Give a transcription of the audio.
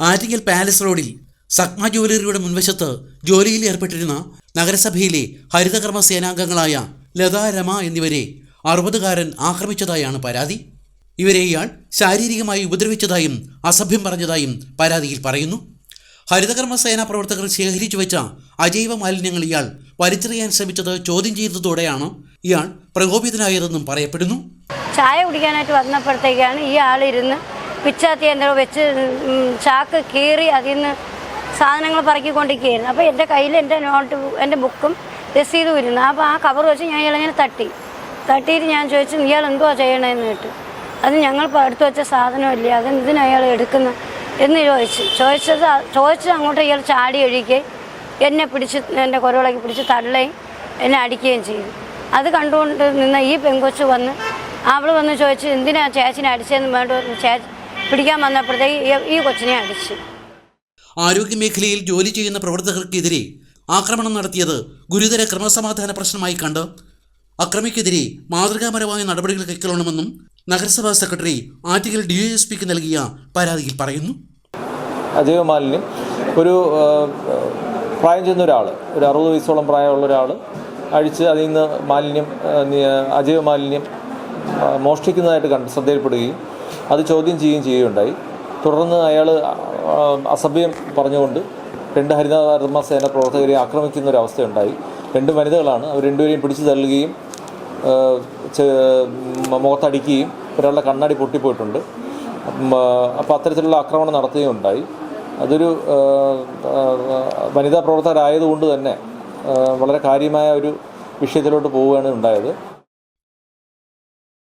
Attingal palace റോഡിൽ സക്മ ജുവലറിയുടെ മുൻവശത്ത് ജോലിയിൽ ഏർപ്പെട്ടിരുന്ന നഗരസഭയിലെ ഹരിതകർമ്മ സേനാംഗങ്ങളായ ലത രമ എന്നിവരെ അറുപതുകാരൻ ആക്രമിച്ചതായാണ് പരാതി. ഇവരെ ഇയാൾ ശാരീരികമായി ഉപദ്രവിച്ചതായും അസഭ്യം പറഞ്ഞതായും പരാതിയിൽ പറയുന്നു. ഹരിതകർമ്മ സേനാ പ്രവർത്തകർ ശേഖരിച്ചു വെച്ച അജൈവ മാലിന്യങ്ങൾ ഇയാൾ വലിച്ചെറിയാൻ ശ്രമിച്ചത് ചോദ്യം ചെയ്തതോടെയാണ് ഇയാൾ പ്രകോപിതനായതെന്നും പറയപ്പെടുന്നു. ചായ കുടിക്കാനായിട്ട് വന്നപ്പോഴത്തേക്കാണ് ഈ ആളിരുന്ന് പിച്ചാത്തി എന്നോ വെച്ച് ചാക്ക് കീറി അതിൽ നിന്ന് സാധനങ്ങൾ പറക്കിക്കൊണ്ടിരിക്കുകയായിരുന്നു. അപ്പോൾ എന്റെ കയ്യിൽ എന്റെ നോട്ട് എന്റെ ബുക്കും രസീതും ഇരുന്നു. അപ്പോൾ ആ കവർ വെച്ച് ഞാൻ ഇളങ്ങനെ തട്ടി. തട്ടിയിട്ട് ഞാൻ ചോദിച്ചു ഇയാൾ എന്തുവാ ചെയ്യണമെന്ന് കേട്ടു? അത് ഞങ്ങൾ എടുത്തു വെച്ച സാധനമല്ലേ അത് എന്തിനാ അയാൾ എടുക്കുന്നത് എന്ന് ചോദിച്ചു. ചോദിച്ചത് ചോദിച്ചത് അങ്ങോട്ട് ഇയാൾ ചാടി ഒഴിക്കുകയും എന്നെ പിടിച്ച് എന്റെ കുരവിളക്കി പിടിച്ച് തള്ളുകയും എന്നെ അടിക്കുകയും ചെയ്തു. അത് കണ്ടുകൊണ്ട് നിന്ന ഈ പെങ്കൊച്ച് വന്ന് അവൾ വന്ന് ചോദിച്ചു എന്തിനാ ചേച്ചിനെ അടിച്ചതെന്ന് വേണ്ട ചേച്ചി പിടിക്കാൻ വന്നപ്പോഴത്തേക്ക് ഈ- കൊച്ചിനെ അടിച്ചു. ആരോഗ്യമേഖലയിൽ ജോലി ചെയ്യുന്ന പ്രവർത്തകർക്കെതിരെ ആക്രമണം നടത്തിയത് ഗുരുതര ക്രമസമാധാന പ്രശ്നമായി കണ്ട് അക്രമിക്കെതിരെ മാതൃകാപരമായ നടപടികൾ കൈക്കൊള്ളണമെന്നും നഗരസഭാ സെക്രട്ടറി ആർട്ടിക്കൽ ഡി എസ് പിക്ക് നൽകിയ പരാതിയിൽ പറയുന്നു. അജൈവ മാലിന്യം. ഒരു പ്രായം ചെന്ന ഒരാൾ ഒരു അറുപത് വയസ്സോളം പ്രായമുള്ള ഒരാൾ അഴിച്ച് അതിൽ നിന്ന് മാലിന്യം അജൈവ മാലിന്യം മോഷ്ടിക്കുന്നതായിട്ട് കണ്ട് ശ്രദ്ധയിൽപ്പെടുകയും അത് ചോദ്യം ചെയ്യുകയും ചെയ്യുകയുണ്ടായി. തുടർന്ന് അയാൾ അസഭ്യം പറഞ്ഞുകൊണ്ട് രണ്ട് ഹരിതകർമ്മ സേന പ്രവർത്തകരെ ആക്രമിക്കുന്ന ഒരു അവസ്ഥയുണ്ടായി രണ്ട് വനിതകളാണ് അവർ രണ്ടുപേരെയും പിടിച്ചു തള്ളുകയും മുഖത്തടിക്കുകയും ഒരാളുടെ കണ്ണാടി പൊട്ടിപ്പോയിട്ടുണ്ട്. അപ്പോൾ അത്തരത്തിലുള്ള ആക്രമണം നടത്തുകയും ഉണ്ടായി അതൊരു വനിതാ പ്രവർത്തകരായതുകൊണ്ട് തന്നെ വളരെ കാര്യമായ ഒരു വിഷയത്തിലോട്ട് പോവുകയാണ് ഉണ്ടായത്.